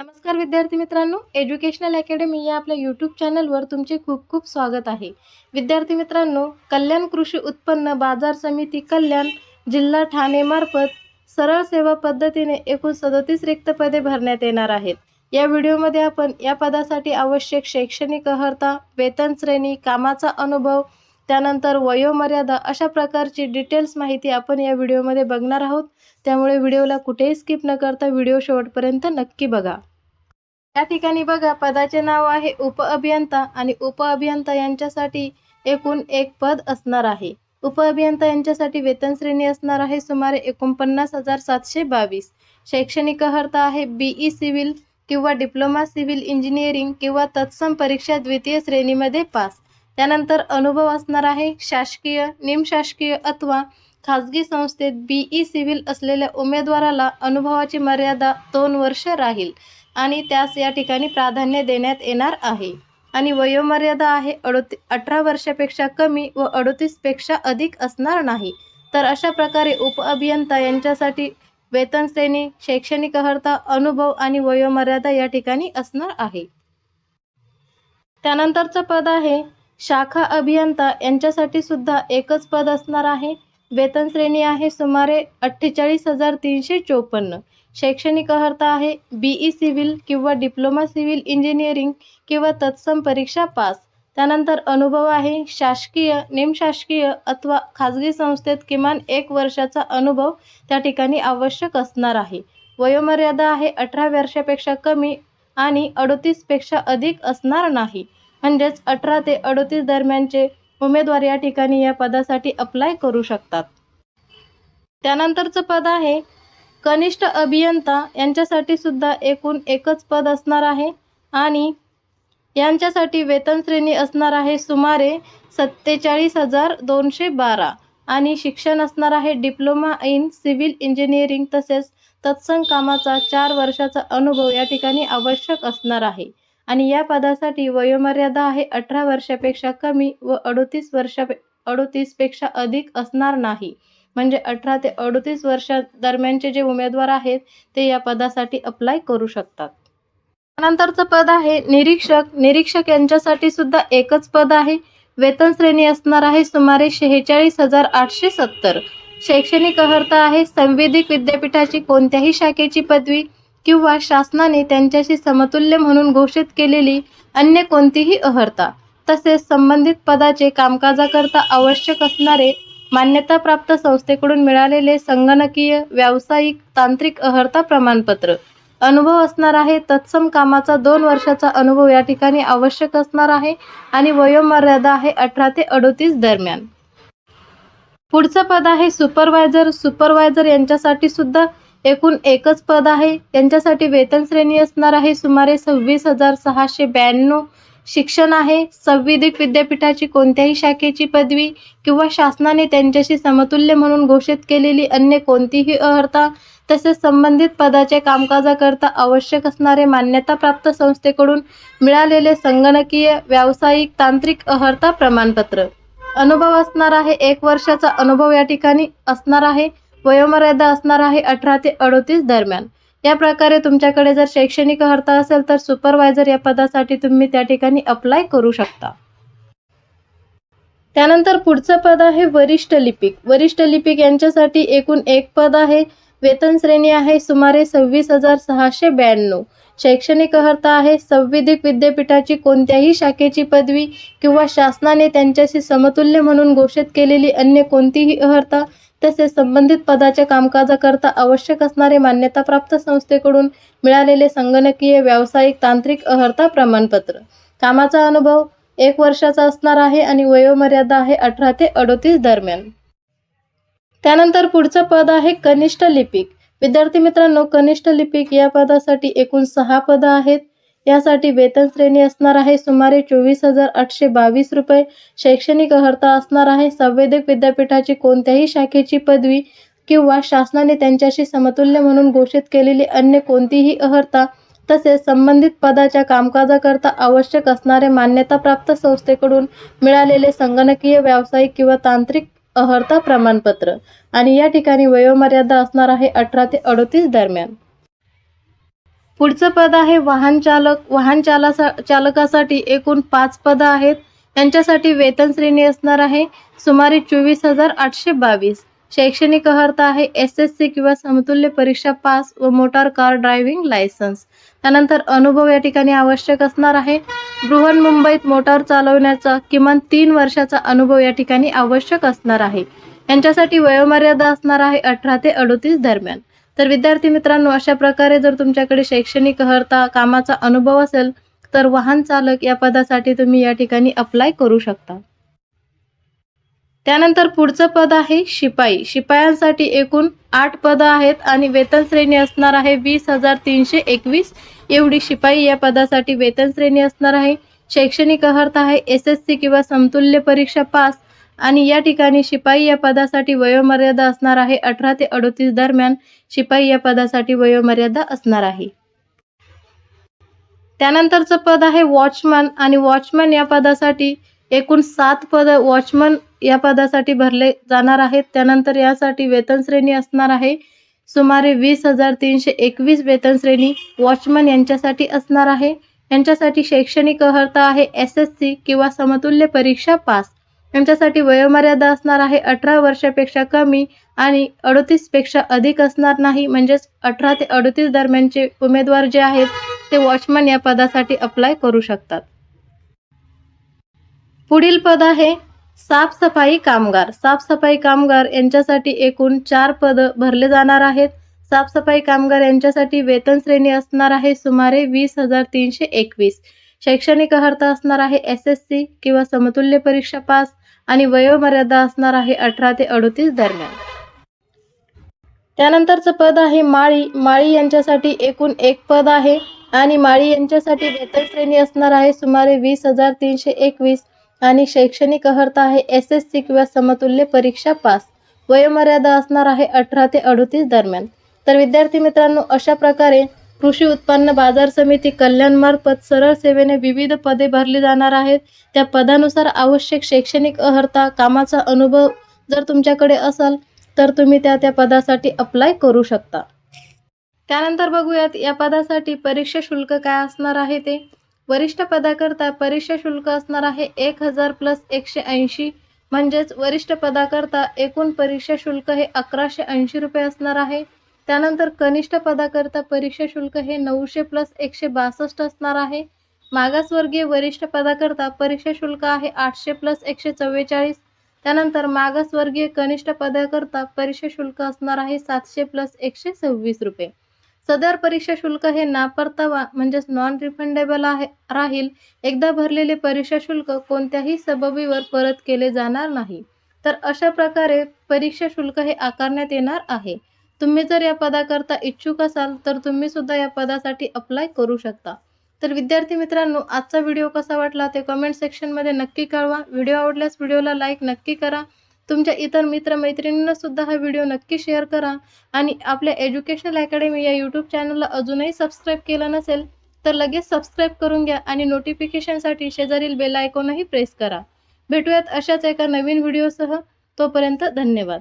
नमस्कार विद्यार्थी मित्रांनो एज्युकेशनल अकॅडमी या आपल्या यूट्यूब चॅनलवर तुमचे खूप खूप स्वागत आहे. विद्यार्थी मित्रांनो कल्याण कृषी उत्पन्न बाजार समिती कल्याण जिल्हा ठाणेमार्फत सरळ सेवा पद्धतीने एकूण सदतीस रिक्त पदे भरण्यात येणार आहेत. या व्हिडिओमध्ये आपण या पदासाठी आवश्यक शैक्षणिक अर्हता वेतन श्रेणी कामाचा अनुभव त्यानंतर वयोमर्यादा अशा प्रकारची डिटेल्स माहिती आपण या व्हिडिओमध्ये बघणार आहोत. त्यामुळे व्हिडिओला कुठेही स्किप न करता व्हिडिओ शेवटपर्यंत नक्की बघा. या ठिकाणी बघा पदाचे नाव आहे उप अभियंता आणि उप अभियंता यांच्यासाठी एकूण एक पद असणार आहे. उप अभियंता यांच्यासाठी वेतन श्रेणी असणार आहे सुमारे एकोणपन्नास हजार सातशे बावीस. शैक्षणिक अर्हता आहे बीई सिव्हिल किंवा डिप्लोमा सिव्हिल इंजिनिअरिंग किंवा तत्सम परीक्षा द्वितीय श्रेणीमध्ये पास. त्यानंतर अनुभव असणार आहे शासकीय निमशासकीय अथवा खाजगी संस्थेत बीई सिव्हिल असलेल्या उमेदवाराला अनुभवाची मर्यादा दोन वर्ष राहील. आणि त्यास या ठिकाणी प्राधान्य देण्यात येणार आहे. आणि वयोमर्यादा आहे अडोती अठरा वर्षापेक्षा कमी व अडोतीसपेक्षा अधिक असणार नाही. तर अशा प्रकारे उप अभियंता यांच्यासाठी वेतन श्रेणी शैक्षणिक अर्हता अनुभव आणि वयोमर्यादा या ठिकाणी असणार आहे. त्यानंतरचं पद आहे शाखा अभियंता. यांच्यासाठी सुद्धा एकच पद असणार आहे. वेतन श्रेणी आहे सुमारे अठ्ठेचाळीस हजार तीनशे चोपन्न. शैक्षणिक अर्हता आहे बीई सिव्हिल किंवा डिप्लोमा सिव्हिल इंजिनिअरिंग किंवा तत्सम परीक्षा पास. त्यानंतर अनुभव आहे शासकीय निमशासकीय अथवा खाजगी संस्थेत किमान एक वर्षाचा अनुभव त्या ठिकाणी आवश्यक असणार आहे. वयोमर्यादा आहे अठरा वर्षापेक्षा कमी आणि अडोतीसपेक्षा अधिक असणार नाही. म्हणजेच अठरा ते अडोतीस दरम्यानचे उमेदवार या ठिकाणी या पदासाठी अप्लाय करू शकतात. त्यानंतरचं पद आहे कनिष्ठ अभियंता. यांच्यासाठी सुद्धा एकूण एकच पद असणार आहे आणि यांच्यासाठी वेतन श्रेणी असणार आहे सुमारे सत्तेचाळीस हजार दोनशे बारा आणि शिक्षण असणार आहे डिप्लोमा इन सिव्हिल इंजिनिअरिंग तसेच तत्सम कामाचा चार वर्षाचा अनुभव या ठिकाणी आवश्यक असणार आहे. आणि या पदासाठी वयोमर्यादा आहे अठरा वर्षापेक्षा कमी व अडोतीस वर्षा अडोतीसपेक्षा अधिक असणार नाही. म्हणजे अठरा ते अडोतीस वर्षा दरम्यानचे जे उमेदवार आहेत ते या पदासाठी अप्लाय करू शकतात. नंतरचं पद आहे निरीक्षक. निरीक्षक यांच्यासाठी सुद्धा एकच पद आहे. वेतन श्रेणी असणार आहे सुमारे शेहेचाळीस हजार आठशे सत्तर. शैक्षणिक अर्हता आहे. संवेदिक विद्यापीठाची कोणत्याही शाखेची पदवी किंवा शासनाने त्यांच्याशी समतुल्य म्हणून घोषित केलेली अन्य कोणतीही अर्हता तसेच संबंधित पदाचे कामकाजाकरता आवश्यक असणारे मान्यताप्राप्त संस्थेकडून मिळालेले संगणकीय व्यावसायिक तांत्रिक अर्हता प्रमाणपत्र. अनुभव असणार आहे तत्सम कामाचा दोन वर्षाचा अनुभव या ठिकाणी आवश्यक असणार आहे आणि वयोमर्यादा आहे अठरा ते अडोतीस दरम्यान. पुढचं पद आहे सुपरवायझर. सुपरवायझर यांच्यासाठी सुद्धा एकूण एकच पद आहे. त्यांच्यासाठी वेतन श्रेणी असणार आहे. सुमारे सव्वीस हजार सहाशे ब्याण्णव शिक्षण आहे. संविधिक विद्यापीठाची कोणत्याही शाखेची पदवी किंवा शासनाने त्यांच्याशी समतुल्य म्हणून घोषित केलेली अन्य कोणतीही अर्हता तसेच संबंधित पदाच्या कामकाजाकरता आवश्यक असणारे मान्यताप्राप्त संस्थेकडून मिळालेले संगणकीय व्यावसायिक तांत्रिक अर्हता प्रमाणपत्र. अनुभव असणार आहे. एक वर्षाचा अनुभव या ठिकाणी असणार आहे. वयोमर्यादा असणार आहे अठरा ते अडोतीस दरम्यान. या प्रकारे तुमच्याकडे जर शैक्षणिक अर्हता असेल तर सुपरवायझर या पदासाठी तुम्ही त्या ठिकाणी अप्लाय करू शकता. त्यानंतर पुढचं पद आहे वरिष्ठ लिपिक. वरिष्ठ लिपिक यांच्यासाठी एकूण एक पद आहे. वेतन श्रेणी आहे सुमारे सव्वीस हजार सहाशे ब्याण्णव. शैक्षणिक अर्हता आहे संविधिक विद्यापीठाची कोणत्याही शाखेची पदवी किंवा शासनाने त्यांच्याशी समतुल्य म्हणून घोषित केलेली अन्य कोणतीही अर्हता तसेच संबंधित पदाच्या कामकाजाकरता आवश्यक असणारे मान्यताप्राप्त संस्थेकडून मिळालेले संगणकीय व्यावसायिक तांत्रिक अर्हता प्रमाणपत्र. कामाचा अनुभव एक वर्षाचा असणार आहे आणि वयोमर्यादा आहे अठरा ते अडोतीस दरम्यान. त्यानंतर पुढचं पद आहे कनिष्ठ लिपिक. विद्यार्थी मित्रांनो कनिष्ठ लिपिक या पदासाठी एकूण सहा पदं आहेत. यासाठी वेतन श्रेणी असणार आहे. सुमारे चोवीस हजार आठशे बावीस रुपये शैक्षणिक अर्हता असणार आहे. संवेदक विद्यापीठाची कोणत्याही शाखेची पदवी किंवा शासनाने त्यांच्याशी समतुल्य म्हणून घोषित केलेली अन्य कोणतीही अर्हता तसेच संबंधित पदाच्या कामकाजाकरता आवश्यक असणारे मान्यताप्राप्त संस्थेकडून मिळालेले संगणकीय व्यावसायिक किंवा तांत्रिक अर्हता प्रमाणपत्र. आणि या ठिकाणी वयोमर्यादा असणार आहे अठरा ते अडोतीस दरम्यान. पुढचं पद आहे वाहन चालक. वाहन चालसा चालकासाठी एकूण पाच पदं आहेत. यांच्यासाठी वेतन श्रेणी असणार आहे. सुमारे चोवीस हजार आठशे बावीस. शैक्षणिक अर्हता आहे. एस एस सी किंवा समतुल्य परीक्षा पास व मोटार कार ड्रायव्हिंग लायसन्स. त्यानंतर अनुभव या ठिकाणी आवश्यक असणार आहे. बृहन्मुंबईत मोटार चालवण्याचा किमान तीन वर्षाचा अनुभव या ठिकाणी आवश्यक असणार आहे. यांच्यासाठी वयोमर्यादा असणार आहे अठरा ते अडोतीस दरम्यान. तर विद्यार्थी मित्रांनो अशा प्रकारे जर तुमच्याकडे शैक्षणिक अर्हता कामाचा अनुभव असेल तर वाहन चालक या पदासाठी तुम्ही या ठिकाणी अप्लाय करू शकता. त्यानंतर पुढचं पद आहे शिपाई. शिपायांसाठी एकूण आठ पदं आहेत आणि वेतन श्रेणी असणार आहे वीस हजार तीनशे एकवीस. एवढी शिपाई या पदासाठी वेतन श्रेणी असणार आहे. शैक्षणिक अर्हता आहे एस एस सी किंवा समतुल्य परीक्षा पास. आणि या ठिकाणी शिपाई या पदासाठी वयोमर्यादा असणार आहे. अठरा ते अडोतीस दरम्यान शिपाई या पदासाठी वयोमर्यादा असणार आहे. त्यानंतरचं पद आहे वॉचमन आणि वॉचमन या पदासाठी एकूण सात पद वॉचमन या पदासाठी भरले जाणार आहेत. त्यानंतर यासाठी वेतन श्रेणी असणार आहे. सुमारे वीस हजार तीनशे एकवीस वेतन श्रेणी वॉचमन यांच्यासाठी असणार आहे. यांच्यासाठी शैक्षणिक अर्हता आहे. एस एस सी किंवा समतुल्य परीक्षा पास. यांच्यासाठी वयोमर्यादा असणार आहे अठरा वर्षापेक्षा कमी आणि अडतीसपेक्षा अधिक असणार नाही. म्हणजेच अठरा ते अडतीस दरम्यानचे उमेदवार जे आहेत ते वॉचमन या पदासाठी अप्लाय करू शकतात. पुढील पद आहे साफसफाई कामगार. साफसफाई कामगार यांच्यासाठी एकूण चार पद भरले जाणार आहेत. साफसफाई कामगार यांच्यासाठी वेतन श्रेणी असणार आहे सुमारे वीस हजार तीनशे एकवीस. शैक्षणिक अर्हता असणार आहे एस एस सी किंवा समतुल्य परीक्षा पास. आणि वयोमर्यादा असणार आहे अठरा ते अडोतीस दरम्यान. त्यानंतरचं पद आहे माळी. माळी यांच्यासाठी एकूण एक पद आहे आणि माळी यांच्यासाठी वेतन श्रेणी असणार आहे सुमारे वीस हजार तीनशे एकवीस आणि शैक्षणिक अर्हता आहे एस एस सी किंवा समतुल्य परीक्षा पास. वयोमर्यादा असणार आहे अठरा ते अडोतीस दरम्यान. तर विद्यार्थी मित्रांनो अशा प्रकारे कृषी उत्पन्न बाजार समिती कल्याणमार्फत सरळ सेवेने विविध पदे भरली जाणार आहेत. त्या पदानुसार आवश्यक शैक्षणिक अर्हता कामाचा अनुभव जर तुमच्याकडे असाल तर तुम्ही त्या त्या पदासाठी अप्लाय करू शकता. त्यानंतर बघूयात या पदासाठी परीक्षा शुल्क काय असणार आहे ते? वरिष्ठ पदाकरता परीक्षा शुल्क असणार आहे एक हजार प्लस एकशे ऐंशी. म्हणजेच वरिष्ठ पदाकरता एकूण परीक्षा शुल्क हे अकराशे ऐंशी रुपये असणार आहे. त्यानंतर कनिष्ठ पदाकरता परीक्षा शुल्क हे नऊशे प्लस एकशे बासष्ट असणार आहे. मागासवर्गीय वरिष्ठ पदाकरता परीक्षा शुल्क आहे आठशे प्लस एकशे चव्वेचाळीस. त्यानंतर मागासवर्गीय कनिष्ठ पदाकरता परीक्षा शुल्क असणार आहे सातशे प्लस एकशे सव्वीस रुपये. सदर परीक्षा शुल्क हे नापरतावा म्हणजेच नॉन रिफंडेबल आहे राहील. एकदा भरलेले परीक्षा शुल्क कोणत्याही सबबीवर परत केले जाणार नाही. तर अशा प्रकारे परीक्षा शुल्क हे आकारण्यात येणार आहे. तुम्ही जर या पदाकरता इच्छुक असाल तर तुम्ही सुद्धा या पदासाठी अप्लाय करू शकता. तर विद्यार्थी मित्रांनो आजचा व्हिडिओ कसा वाटला ते कमेंट सेक्शनमध्ये नक्की कळवा. व्हिडिओ आवडल्यास व्हिडिओला लाईक नक्की करा. तुमच्या इतर मित्रमैत्रिणींना सुद्धा हा व्हिडिओ नक्की शेअर करा. आणि आपल्या एज्युकेशनल अकॅडमी या यूट्यूब चॅनलला अजूनही सबस्क्राईब केलं नसेल तर लगेच सबस्क्राईब करून घ्या आणि नोटिफिकेशनसाठी शेजारील बेल आयकॉनही प्रेस करा. भेटूयात अशाच एका नवीन व्हिडिओसह तोपर्यंत धन्यवाद.